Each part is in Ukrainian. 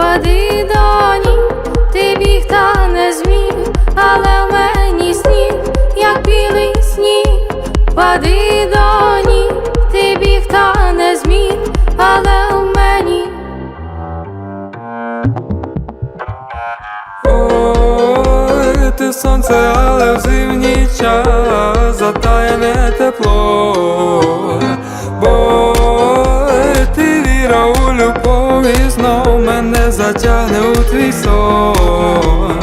сніг, до ніг, ти біг та не зміг, але в мені сніг, як білий сніг, впади до ніг, ти біг та не зміг, але в мені. Ой, ти сонце, але в зимній час затаяне тепло. Мене затягне у твій сон.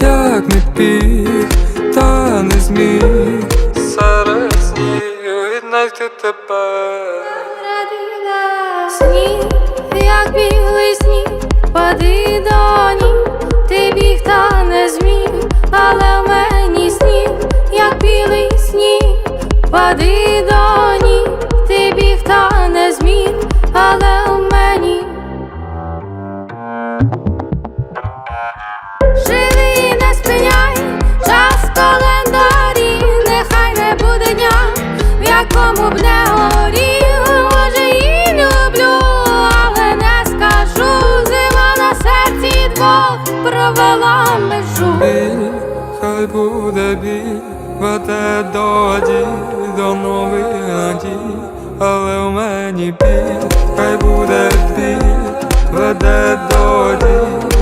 Як не пів, та не зміг серед снігу віднайти тебе. Сніг, як білий серці двох провела межу. Біль, хай буде біль, веде доді до нових надій, але в мені біль, хай буде біль, веде до дій,